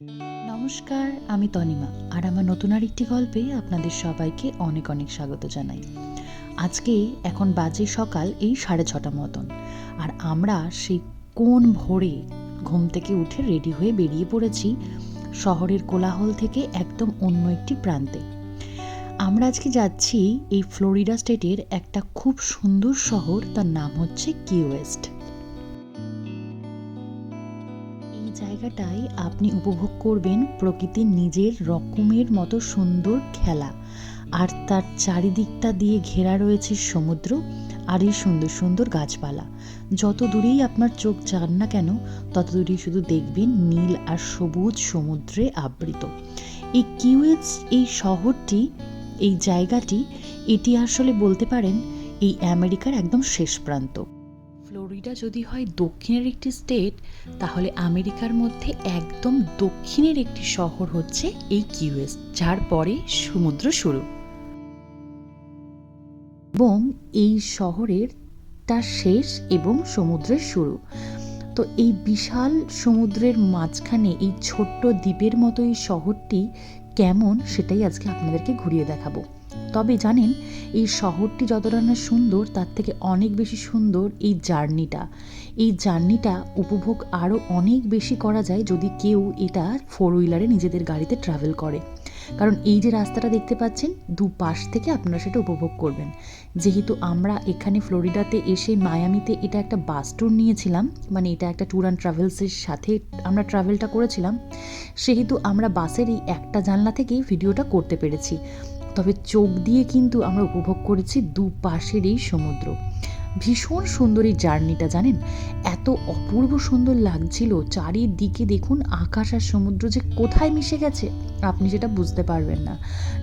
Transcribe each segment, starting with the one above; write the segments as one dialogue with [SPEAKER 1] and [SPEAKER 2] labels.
[SPEAKER 1] নমস্কার, আমি তনিমা আর আমার নতুন আর একটি গল্পে আপনাদের সবাইকে অনেক অনেক স্বাগত জানাই। আজকে এখন বাজে সকাল এই সাড়ে ছটা মতন আর আমরা সেই কোন ভোরে ঘুম থেকে উঠে রেডি হয়ে বেরিয়ে পড়েছি শহরের কোলাহল থেকে একদম অন্য একটি প্রান্তে। আমরা আজকে যাচ্ছি এই ফ্লোরিডা স্টেটের একটা খুব সুন্দর শহর, তার নাম হচ্ছে কি ওয়েস্ট। জায়গাটায় আপনি উপভোগ করবেন প্রকৃতির নিজের রকমের মতো সুন্দর খেলা। আর তার চারিদিকটা দিয়ে ঘেরা রয়েছে সমুদ্র আর এই সুন্দর সুন্দর গাছপালা। যত দূরেই আপনার চোখ যান না কেন, তত দূরেই শুধু দেখবেন নীল আর সবুজ সমুদ্রে আবৃত। এই কিউএস এই শহরটি, এই জায়গাটি, এটি আসলে বলতে পারেন এই আমেরিকার একদম শেষ প্রান্ত। ফ্লোরিডা যদি হয় দক্ষিণের একটি স্টেট তাহলে আমেরিকার মধ্যে একদম দক্ষিণের একটি শহর হচ্ছে এই কিউএস, যার পরে সমুদ্র শুরু। এবং এই শহরের তার শেষ এবং সমুদ্রের শুরু। তো এই বিশাল সমুদ্রের মাঝখানে এই ছোট্ট দ্বীপের মতো এই শহরটি কেমন, সেটাই আজকে আপনাদেরকে ঘুরিয়ে দেখাবো। তবে জানেন, এই শহরটি যতটা না সুন্দর, তার থেকে অনেক বেশি সুন্দর এই জার্নিটা। এই জার্নিটা উপভোগ আরও অনেক বেশি করা যায় যদি কেউ এটা ফোর হুইলারে নিজেদের গাড়িতে ট্রাভেল করে। কারণ এই যে রাস্তাটা দেখতে পাচ্ছেন দু পাশ থেকে আপনারা সেটা উপভোগ করবেন। যেহেতু আমরা এখানে ফ্লোরিডাতে এসে মায়ামিতে এটা একটা বাস ট্যুর নিয়েছিলাম মানে এটা একটা ট্যুর অ্যান্ড ট্রাভেলসের সাথে আমরা ট্রাভেলটা করেছিলাম, সেহেতু আমরা বাসের এই একটা জানলা থেকেই ভিডিওটা করতে পেরেছি। তবে চোখ দিয়ে কিন্তু আমরা উপভোগ করেছি দু পাশের এই সমুদ্র। ভীষণ সুন্দর এই জার্নিটা, জানেন? এত অপূর্ব সুন্দর লাগছিল। চারিদিকে দেখুন আকাশ আর সমুদ্র যে কোথায় মিশে গেছে, আপনি সেটা বুঝতে পারবেন না।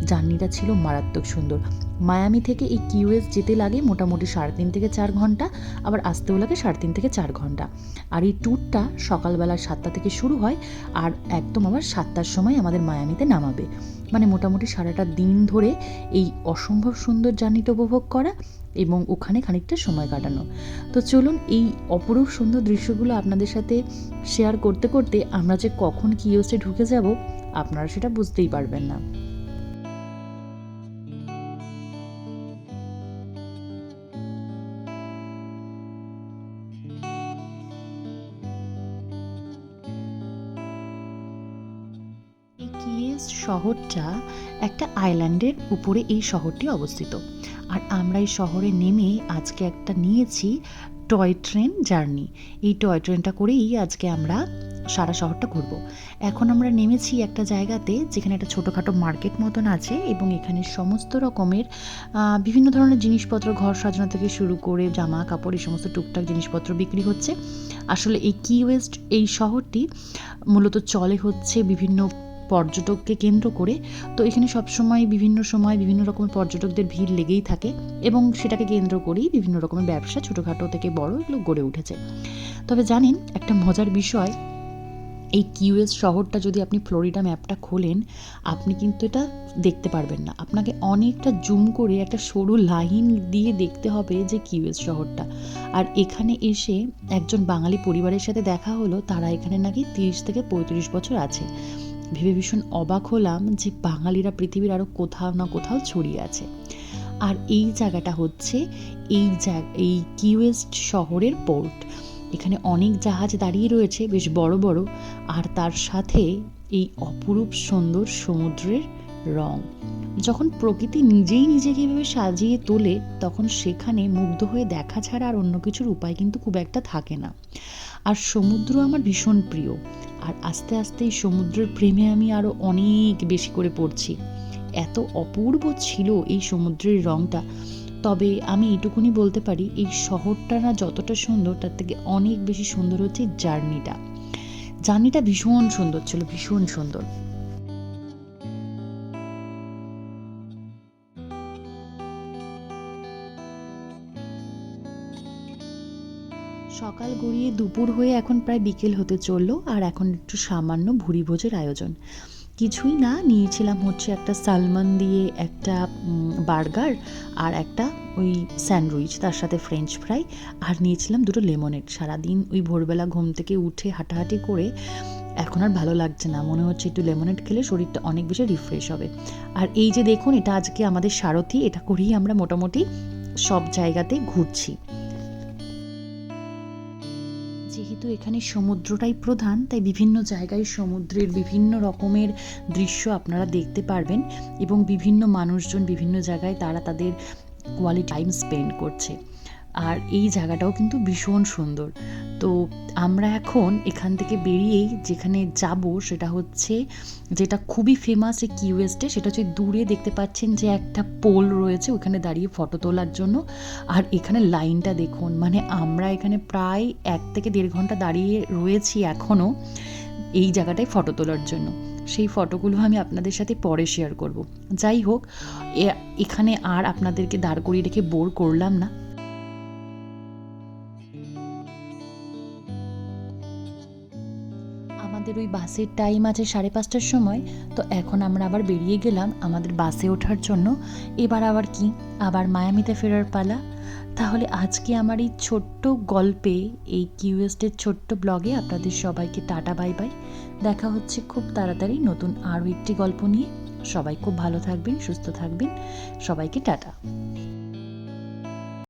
[SPEAKER 1] জার্নিটা ছিল মারাত্মক সুন্দর। মায়ামি থেকে এই কিউএস যেতে লাগে মোটামুটি সাড়ে তিন থেকে চার ঘণ্টা, আবার আসতেও লাগে সাড়ে তিন থেকে চার ঘণ্টা। আর এই ট্যুরটা সকালবেলা সাতটা থেকে শুরু হয়, আর একদম আবার সাতটার সময় আমাদের মায়ামিতে নামাবে। মানে মোটামুটি সারাটা দিন ধরে এই অসম্ভব সুন্দর জার্নিটা উপভোগ করা এবং ওখানে খানিকটা সময় কাটানো। তো চলুন এই অপরূপ সুন্দর দৃশ্যগুলো আপনাদের সাথে শেয়ার করতে করতে আমরা যে কখন কিওসে ঢুকে যাব, আপনারা সেটা বুঝতেই পারবেন না। কিয়েস শহরটা একটা আইল্যান্ডের উপরে এই শহরটি অবস্থিত। আর আমরা এই শহরে নেমে আজকে একটা নিয়েছি টয় ট্রেন জার্নি। এই টয় ট্রেনটা করেই আজকে আমরা সারা শহরটা ঘুরবো। এখন আমরা নেমেছি একটা জায়গাতে যেখানে একটা ছোটোখাটো মার্কেট মতন আছে এবং এখানে সমস্ত রকমের বিভিন্ন ধরনের জিনিসপত্র, ঘর সাজানো থেকে শুরু করে জামা কাপড়, এই সমস্ত টুকটাক জিনিসপত্র বিক্রি হচ্ছে। আসলে এই কি ওয়েস্ট এই শহরটি মূলত চলে হচ্ছে বিভিন্ন পর্যটককে কেন্দ্র করে, তো এখানে সবসময় বিভিন্ন সময় বিভিন্ন রকমের পর্যটকদের ভিড় লেগেই থাকে এবং সেটাকে কেন্দ্র করেই বিভিন্ন রকমের ব্যবসা ছোটোখাটো থেকে বড় এগুলো গড়ে উঠেছে। তবে জানেন, একটা মজার বিষয়, এই কিউএস শহরটা যদি আপনি ফ্লোরিডা ম্যাপটা খোলেন, আপনি কিন্তু এটা দেখতে পারবেন না। আপনাকে অনেকটা জুম করে একটা সরু লাইন দিয়ে দেখতে হবে যে কিউএস শহরটা। আর এখানে এসে একজন বাঙালি পরিবারের সাথে দেখা হলো, তারা এখানে নাকি তিরিশ থেকে পঁয়ত্রিশ বছর আছে। ভেবে ভীষণ অবাক হলাম যে বাঙালিরা পৃথিবীর আরও কোথাও না কোথাও ছড়িয়ে আছে। আর এই জায়গাটা হচ্ছে এই এই কিউয়েস্ট শহরের পোর্ট। এখানে অনেক জাহাজ দাঁড়িয়ে রয়েছে বেশ বড় বড়, আর তার সাথে এই অপরূপ সুন্দর সমুদ্রের রং। যখন প্রকৃতি নিজেই নিজেকে এভাবে সাজিয়ে তোলে, তখন সেখানে মুগ্ধ হয়ে দেখা ছাড়া আর অন্য কিছুর উপায় কিন্তু খুব একটা থাকে না। আর সমুদ্র আমার ভীষণ প্রিয়। আর আস্তে আস্তে সমুদ্রের প্রেমে আমি আরও অনেক বেশি করে পড়ছি। এত অপূর্ব ছিল এই সমুদ্রের রঙটা তবে আমি এটুকুনি বলতে পারি, এই শহরটা না যতটা সুন্দর, তার থেকে অনেক বেশি সুন্দর হচ্ছে জার্নিটা। জার্নিটা ভীষণ সুন্দর ছিল, ভীষণ সুন্দর। সকাল গড়িয়ে দুপুর হয়ে এখন প্রায় বিকেল হতে চলল আর এখন একটু সামান্য ভুরি ভোজের আয়োজন। কিছুই না, নিয়েছিলাম হচ্ছে একটা সালমান দিয়ে একটা বার্গার আর একটা ওই স্যান্ডউইচ, তার সাথে ফ্রেঞ্চ ফ্রাই আর নিয়েছিলাম দুটো লেমনেড। সারাদিন ওই ভোরবেলা ঘুম থেকে উঠে হাঁটাহাঁটি করে এখন আর ভালো লাগছে না। মনে হচ্ছে একটু লেমনেড খেলে শরীরটা অনেক বেশি রিফ্রেশ হবে। আর এই যে দেখুন, এটা আজকে আমাদের সারথি, এটা করেই আমরা মোটামুটি সব জায়গাতে ঘুরছি। যেহেতু এখানে সমুদ্রটাই প্রধান, তাই বিভিন্ন জায়গায় সমুদ্রের বিভিন্ন রকমের দৃশ্য আপনারা দেখতে পারবেন এবং বিভিন্ন মানুষজন বিভিন্ন জায়গায় তারা তাদের কোয়ালিটি টাইম স্পেন্ড করছে। আর এই জায়গাটাও কিন্তু ভীষণ সুন্দর। তো আমরা এখন এখান থেকে বেরিয়েই যেখানে যাব সেটা হচ্ছে যেটা খুবই ফেমাস এই কিউএসটে সেটা হচ্ছে দূরে দেখতে পাচ্ছেন যে একটা পোল রয়েছে, ওখানে দাঁড়িয়ে ফটো তোলার জন্য। আর এখানে লাইনটা দেখুন মানে আমরা এখানে প্রায় এক থেকে দেড় ঘণ্টা দাঁড়িয়ে রয়েছি এখনও এই জায়গাটায় ফটো তোলার জন্য। সেই ফটোগুলো আমি আপনাদের সাথে পরে শেয়ার করব। যাই হোক এখানে আর আপনাদেরকে দাঁড় করিয়ে রেখে বোর করলাম না। আমাদের ওই বাসের টাইম আছে সাড়ে পাঁচটার সময়, তো এখন আমরা আবার বেরিয়ে গেলাম আমাদের বাসে ওঠার জন্য। এবার আবার কি? আবার মায়ামিতে ফেরার পালা। তাহলে আজকে আমার এই ছোট্ট গল্পে, এই কিউএসটের ছোট্ট ব্লগে আপনাদের সবাইকে টাটা, বাই বাই। দেখা হচ্ছে খুব তাড়াতাড়ি নতুন আরও একটি গল্প নিয়ে। সবাই খুব ভালো থাকবেন, সুস্থ থাকবেন। সবাইকে টাটা।